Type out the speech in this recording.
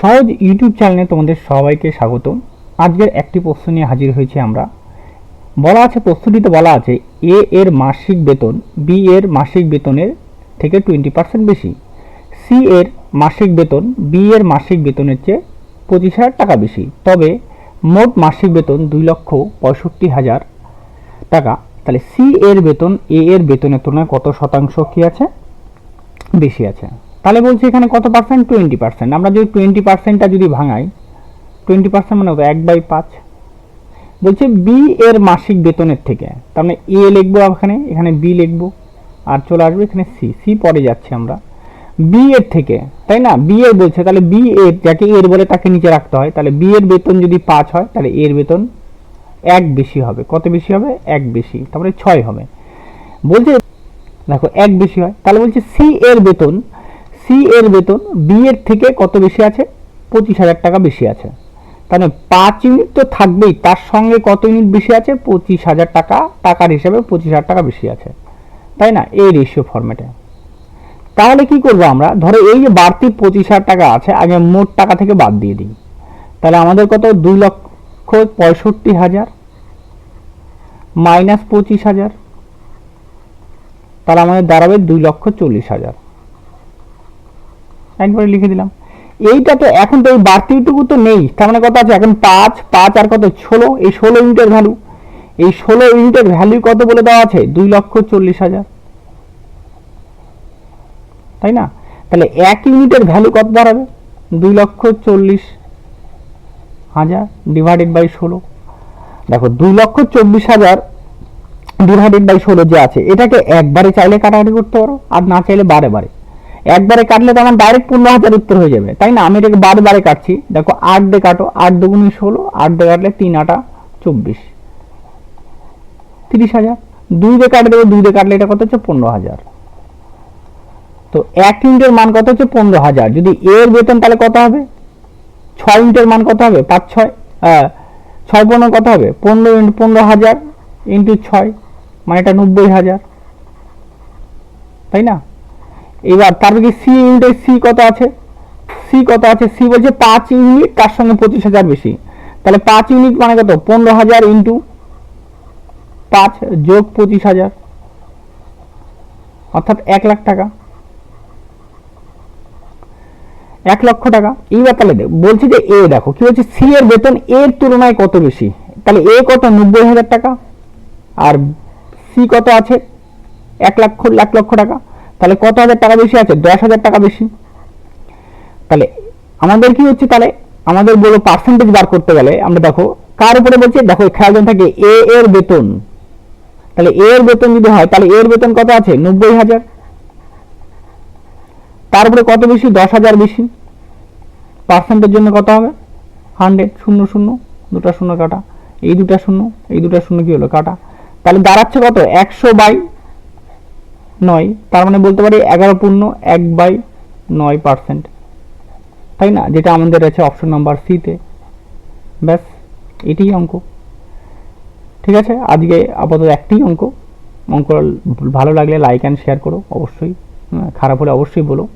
সহজ ইউটিউব চ্যানেলে তোমাদের সবাইকে স্বাগত। আজকের একটি প্রশ্ন নিয়ে হাজির হয়েছি আমরা। বলা আছে, প্রশ্নটিতে বলা আছে এ এর মাসিক বেতন বি এর মাসিক বেতনের থেকে টোয়েন্টি পার্সেন্ট বেশি সি এর মাসিক বেতন বি এর মাসিক বেতনের চেয়ে পঁচিশ হাজার টাকা বেশি। তবে মোট মাসিক বেতন দুই লক্ষ পঁয়ষট্টি হাজার টাকা। তাহলে সি এর বেতন এ এর বেতনের তুলনায় কত শতাংশ কি আছে? বেশি আছে। তাহলে বলছি এখানে কত পার্সেন্ট টোয়েন্টি পার্সেন্ট আমরা যদি টোয়েন্টি পার্সেন্টটা যদি ভাঙাই টোয়েন্টি পার্সেন্ট মানে কত এক বাই পাঁচ। বলছে বি এর মাসিক বেতনের থেকে, তার মানে এ লিখব এখানে এখানে বি লিখব, আর চলে আসবে এখানে সি সি পরে যাচ্ছে আমরা। বি এর থেকে, তাই না? বি এর বলছে, তাহলে বি এর, যাকে এর বলে তাকে নিচে রাখতে হয়, তাহলে বি এর বেতন যদি পাঁচ হয়, তাহলে এর বেতন এক বেশি হবে। কত বেশি হবে? এক বেশি। তারপরে ছয় হবে। বলছে, দেখো, এক বেশি হয়। তাহলে বলছে সি এর বেতন সি এর বেতন বি এর থেকে কত বেশি আছে? পঁচিশ হাজার টাকা বেশি আছে। তাহলে পাঁচ ইউনিট তো থাকবেই, তার সঙ্গে কত ইউনিট বেশি আছে? পঁচিশ হাজার টাকা, টাকার হিসাবে পঁচিশ হাজার টাকা বেশি আছে। তাই না? এই রেশিও ফর্মেটে তাহলে কি করব আমরা? ধরো এই যে বাড়তি পঁচিশ হাজার টাকা আছে, আগে মোট টাকা থেকে বাদ দিয়ে দিই। তাহলে আমাদের কত? দুই লক্ষ পঁয়ষট্টি হাজার মাইনাস পঁচিশ হাজার। তাহলে আমাদের দাঁড়াবে দুই লক্ষ চল্লিশ হাজার। একবারে লিখে দিলাম। এইটা তো এখন তো এই বাড়তিটুকু তো নেই। তার মানে কত আছে? এখন পাঁচ পাঁচ আর কত? ষোলো। এই ষোলো ইউনিটের ভ্যালু এই ষোলো ইউনিটের ভ্যালু কত বলে দেওয়া আছে? দুই লক্ষ চল্লিশ হাজার। তাই না? তাহলে এক ইউনিটের ভ্যালু কত দাঁড়াবে? দুই লক্ষ চল্লিশ হাজার ডিভাইডেড বাই ষোলো। দেখো, দুই লক্ষ চব্বিশ হাজার ডিভাইডেড বাই ষোলো যে আছে, এটাকে একবারে চাইলে কাটাকাটি করতে পারো, আর না চাইলে বারে বারে। একবারে কাটলে তো আমার ডাইরেক্ট পনেরো হাজার উত্তর হয়ে যাবে। তাই না? আমি এটাকে বারে বারে কাটছি। দেখো, আট দিয়ে কাটো, আট দুগুণি ষোলো আট দিয়ে কাটলে তিন, আটা চব্বিশ। তিরিশ হাজার। দুই দিয়ে কাটে দেবো, দুই দিয়ে কাটলে এটা কত হচ্ছে? পনেরো হাজার। তো এক ইউনিটের মান কত হচ্ছে? পনেরো হাজার। যদি এর বেতন তাহলে কত হবে? ছয় ইউনিটের মান কত হবে? পাঁচ, ছয় ছয় পনেরো কত হবে? পনেরো ইন্টু পনেরো হাজার ইন্টু ছয় মানে এটা নব্বই হাজার। তাই না? এবার তারপরে কি সি ইউনিটের সি কত আছে? সি কত আছে? সি বলছে পাঁচ ইউনিট তার সঙ্গে পঁচিশ হাজার বেশি। তাহলে পাঁচ ইউনিট মানে কত? পনেরো হাজার ইন্টু পাঁচ যোগ পঁচিশ হাজার। অর্থাৎ এক লাখ টাকা। এক লক্ষ টাকা। এইবার তাহলে বলছি যে এ দেখো, কি বলছে? সি এর বেতন এর তুলনায় কত বেশি? তাহলে এ কত? নব্বই হাজার টাকা। আর সি কত আছে? এক লক্ষ এক লক্ষ টাকা। তাহলে কত হাজার টাকা বেশি আছে? দশ হাজার টাকা বেশি। তাহলে আমাদের কি হচ্ছে তাহলে? আমাদের বলো পার্সেন্টেজ বার করতে গেলে আমরা দেখো, কার উপরে বলছে? দেখো খেয়াল থাকে এ এর বেতন। তাহলে এ এর বেতন যদি হয়, তাহলে এর বেতন কত আছে? নব্বই হাজার। তার উপরে কত বেশি? দশ হাজার বেশি। পার্সেন্টের জন্য কত হবে? হান্ড্রেড শূন্য শূন্য, দুটা শূন্য কাটা। এই দুটা শূন্য, এই দুটা শূন্য কি হলো? কাটা। তাহলে দাঁড়াচ্ছে কত? একশো বাই নয়। তার মানে বলতে পারি এগারো পূর্ণ এক বাই নয় পার্সেন্ট তাই না? যেটা আমাদের আছে অপশন নাম্বার সিতে ব্যাস এটি অঙ্ক। ঠিক আছে? আজকে আপাতত একটি অঙ্ক। অঙ্ক ভালো লাগলে লাইক অ্যান্ড শেয়ার করো অবশ্যই। হ্যাঁ, খারাপ হলে অবশ্যই বলো।